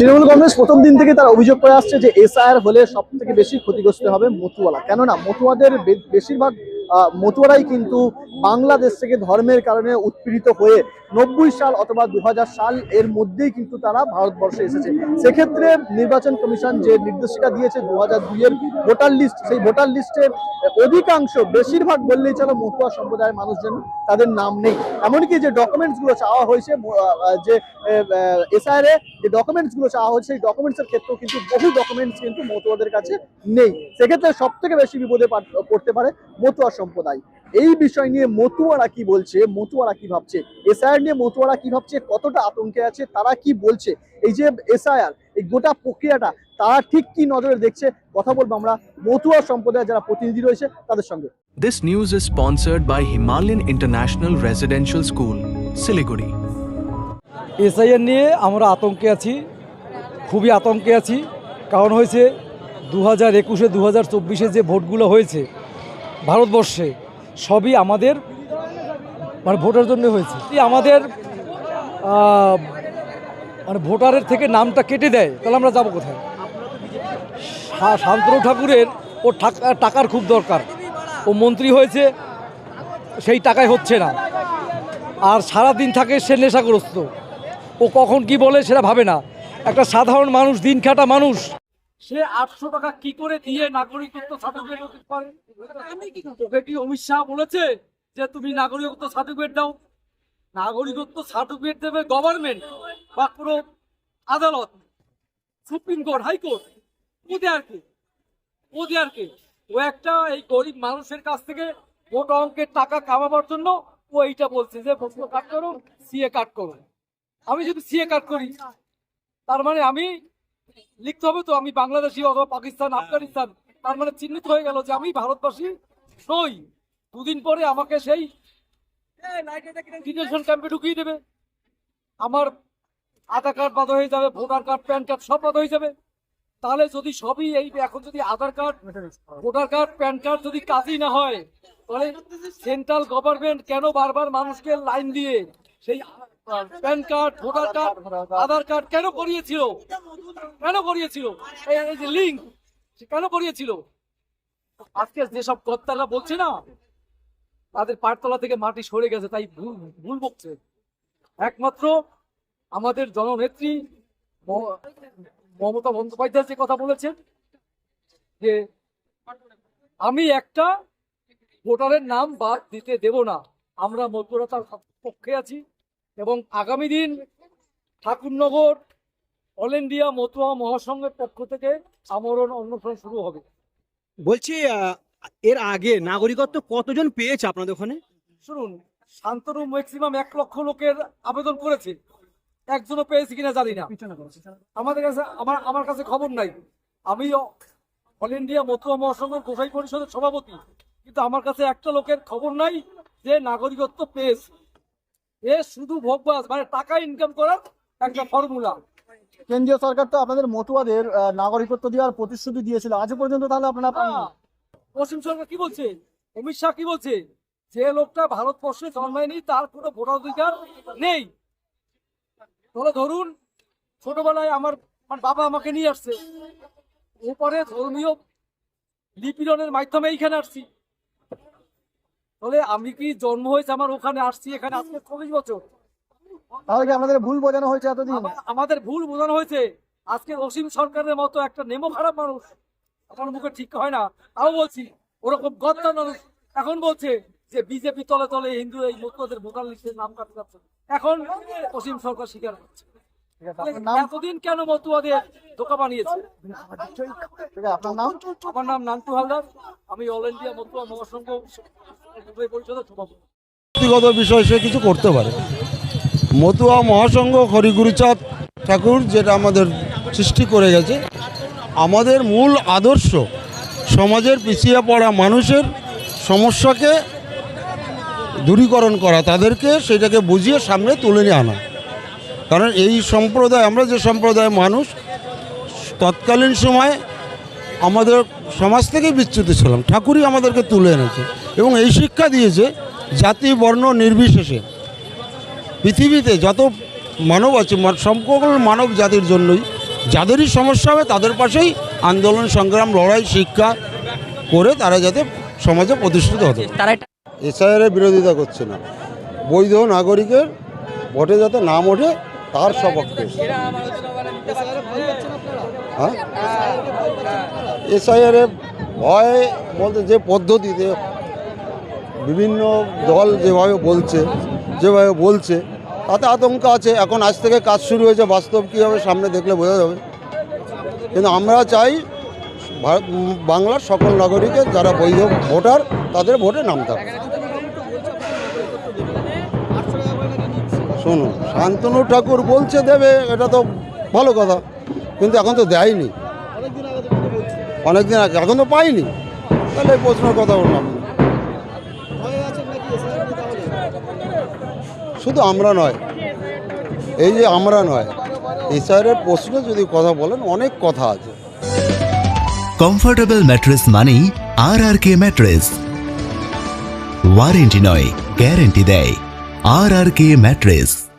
তৃণমূল কংগ্রেস প্রথম দিন থেকে তারা অভিযোগ করে আসছে যে এসআইআর হলে সব থেকে বেশি ক্ষতিগ্রস্ত হবে মতুয়ালা। কেননা মতুয়াদের বেশিরভাগ মতুয়ারাই কিন্তু বাংলাদেশ থেকে ধর্মের কারণে উৎপীড়িত হয়ে নব্বই সাল অথবা দু হাজার সাল এর মধ্যেই কিন্তু তারা ভারতবর্ষে এসেছে। সেক্ষেত্রে নির্বাচন কমিশন যে নির্দেশিকা দিয়েছে দু হাজার দুইয়ের ভোটার লিস্ট, সেই ভোটার লিস্টের অধিকাংশ বেশিরভাগ বললেই চলো মতুয়া সম্প্রদায়ের মানুষজন, তাদের নাম নেই। এমনকি যে ডকুমেন্টসগুলো চাওয়া হয়েছে যে এসআইআর যে ডকুমেন্টসগুলো চাওয়া হয়েছে, সেই ডকুমেন্টস এর ক্ষেত্রেও কিন্তু বহু ডকুমেন্টস কিন্তু মতুয়াদের কাছে নেই। সেক্ষেত্রে সব থেকে বেশি বিপদে পড়তে পারে মতুয়া সম্প্রদায়। এই বিষয় নিয়ে মতুয়ারা কি বলছে মতুয়ারা কি ভাবছে? এসআইআর নিয়ে মতুয়ারা কি ভাবছে কতটা আতঙ্কে আছে তারা কি বলছে? এই যে এসআইআর এই গোটা প্রক্রিয়াটা তারা ঠিক কি নজরে দেখছে কথা বলব আমরা মতুয়া সম্প্রদায়ের যারা প্রতিনিধি রয়েছে তাদের সঙ্গে। This news is sponsored by Himalayan International Residential School, Siliguri. SIR নিয়ে আমরা আতঙ্কে আছি খুবই আতঙ্কে আছি। কারণ হয়েছে দু হাজার একুশে দু হাজার চব্বিশে যে ভোটগুলো হয়েছে ভারতবর্ষে সবই আমাদের মানে ভোটের জন্য হয়েছে। আমাদের মানে ভোটারের থেকে নামটা কেটে দেয়, তাহলে আমরা যাব কোথায়? শান্তনু ঠাকুরের ও টাকা- টাকার খুব দরকার। ও মন্ত্রী হয়েছে, সেই টাকায় হচ্ছে না। আর সারা দিন থাকে সে নেশাগ্রস্ত। ও কখন কি বলে সেটা ভাবে না। একটা সাধারণ মানুষ, দিন খাটা মানুষ সে আটশো টাকা কি করে দিয়ে নাগরিকত্ব সার্টিফিকেট দিতে পারে? তোকে কি অমিত শাহ বলেছে যে তুমি নাগরিকত্ব সার্টিফিকেট দাও। নাগরিকত্ব সার্টিফিকেট দেবে গভর্নমেন্ট বা কোনো আদালত সুপ্রিম কোর্ট হাইকোর্ট। ওদের আর কি? ওদের আর কি? ও একটা এই গরিব মানুষের কাছ থেকে মোটা অঙ্কের টাকা কামাবার জন্য ও এইটা বলছে যে ভোটার কাট করো সিএ কাট করো। আমি যদি সিএ কাট করি তার মানে আমি লিখতে হবে তো আমি বাংলাদেশি অথবা পাকিস্তান আফগানিস্তান। তার মানে চিহ্নিত হয়ে গেল যে আমি ভারতবাসী নই। দুদিন পরে আমাকে সেই ডিটেনশন ক্যাম্পে ঢুকিয়ে দেবে। আমার আধার কার্ড বাদ হয়ে যাবে ভোটার কার্ড প্যান কার্ড সব বাদ হয়ে যাবে। তাহলে যদি সবই এই এখন যদি Aadhaar card voter card PAN card যদি কাজই না হয় তাহলে সেন্ট্রাল গভর্নমেন্ট কেন বারবার মানুষকে লাইন দিয়ে সেই PAN card, voter card, Aadhaar card কেন করিয়েছিল? কেন করিয়েছিল? লিঙ্ক কেন করিয়েছিল? আজকে যেসব কর্তারা বলছে না, তাদের পাঠতলা থেকে মাটি সরে গেছে, তাই ভুল ভুল বকছে। একমাত্র আমাদের জননেত্রী মমতা বন্দ্যোপাধ্যায় যে কথা বলেছেন, যে আমি একটা ভোটারের নাম বাদ দিতে দেব না, আমরা মধ্যরাতার পক্ষে আছি। এবং আগামী দিন ঠাকুরনগর অল ইন্ডিয়া মতুয়া মহাসংঘের পক্ষ থেকে আমরণ অন্বেষণ শুরু হবে। বলছি এর আগে নাগরিকত্ব কতজন পেয়েছে আপনাদের ওখানে? শুনুন শান্তনু ম্যাক্সিমাম এক লক্ষ লোকের আবেদন করেছে। একজনও পেয়েছে কিনা জানি না। আমাদের কাছে আমার আমার কাছে খবর নাই। আমি অল ইন্ডিয়া মতুয়া মহাসংঘ গোসাই পরিষদের সভাপতি। কিন্তু আমার কাছে একটা লোকের খবর নাই যে নাগরিকত্ব পেয়েছে। এ শুধু ভোগবাস মানে টাকা ইনকাম করার একটা ফর্মুলা কেন্দ্রীয় সরকার তো আপনাদের মতুয়াদের নাগরিকত্ব দেওয়ার প্রতিশ্রুতি দিয়েছিল। আজ পর্যন্ত তাহলে আপনারা পশ্চিম সরকার কি বলছে? অমিত শাহ কি বলছে? যে লোকটা ভারতবর্ষে জন্মায়নি তার কোনো ভোটার অধিকার নেই। তাহলে ধরুন ছোটবেলায় আমার আমার বাবা আমাকে নিয়ে আসছে। এরপরে ধর্মীয় লিপিরনের মাধ্যমে এইখানে আসছি। তাহলে আমি কি জন্ম হয়েছে আমার ওখানে আসছি এখানে আজকে চল্লিশ বছর? তাহলে কি আপনাদের ভুল বোঝানো হয়েছে এতদিন? আমাদের ভুল বোঝানো হয়েছে। আজকে অসীম সরকারের মতো একটা নেমো খারাপ মানুষ আমার মুখে ঠিক হয় না। তাও বলছি ওরকম গদ্দার মানুষ এখন বলছে যে বিজেপি তলে তলে হিন্দু এই মুক্তদের ভোটার লিস্টের নাম কাটতে যাচ্ছে। এখন অসীম সরকার স্বীকার করছে। এতদিন কেন মতুয়াদের ধোকা বানিয়েছে? আপনার নাম? আমার নাম নান্টু হালদার। আমি অল ইন্ডিয়া মতুয়া মহাসংঘ পরিষদের সভাপতি। ব্যক্তিগত বিষয় সে কিছু করতে পারে। মতুয়া মহাসংঘ হরিগুরুচাঁদ ঠাকুর যেটা আমাদের সৃষ্টি করে গেছে আমাদের মূল আদর্শ সমাজের পিছিয়ে পড়া মানুষের সমস্যাকে দূরীকরণ করা তাদেরকে সেটাকে বুঝিয়ে সামনে তুলে নিয়ে আনা। কারণ এই সম্প্রদায় আমরা যে সম্প্রদায়ের মানুষ তৎকালীন সময় আমাদের সমাজ থেকেই বিচ্যুত ছিলাম। ঠাকুরই আমাদেরকে তুলে এনেছে এবং এই শিক্ষা দিয়েছে জাতি বর্ণ নির্বিশেষে। পৃথিবীতে যত মানব আছে সকল মানব জাতির জন্যই যাদেরই সমস্যা হবে তাদের পাশেই আন্দোলন সংগ্রাম লড়াই শিক্ষা করে তারা যাতে সমাজে প্রতিষ্ঠিত হতে তারা এসআইআরের বিরোধিতা করছে না। বৈধ নাগরিকের ভোটে যাতে নাম ওঠে তার সপক্ষে হ্যাঁ? এসআইআরে ভয় বলতে যে পদ্ধতিতে বিভিন্ন দল যেভাবে বলছে যেভাবে বলছে, তাতে আতঙ্ক আছে। এখন আজ থেকে কাজ শুরু হয়েছে, বাস্তব কী হবে সামনে দেখলে বোঝা যাবে। কিন্তু আমরা চাই বাংলার সকল নাগরিকের যারা বৈধ ভোটার, তাদের ভোটে নাম থাকবে শোনো, শান্তনু ঠাকুর বলছে দেবে, এটা তো ভালো কথা, কিন্তু এখন তো দেয়নি। অনেকদিন আগে, এখন তো পাইনি। তাহলে প্রশ্নের কথা বললাম। শুধু আমরা নয়, এই যে আমরা নয় এসআরের প্রশ্নে যদি কথা বলেন, অনেক কথা আছে। কমফোর্টেবল ম্যাট্রেস মানেই আর আর কে ম্যাট্রেস ওয়ারেন্টি নয় গ্যারেন্টি দেয়। আর আর কে ম্যাট্রেস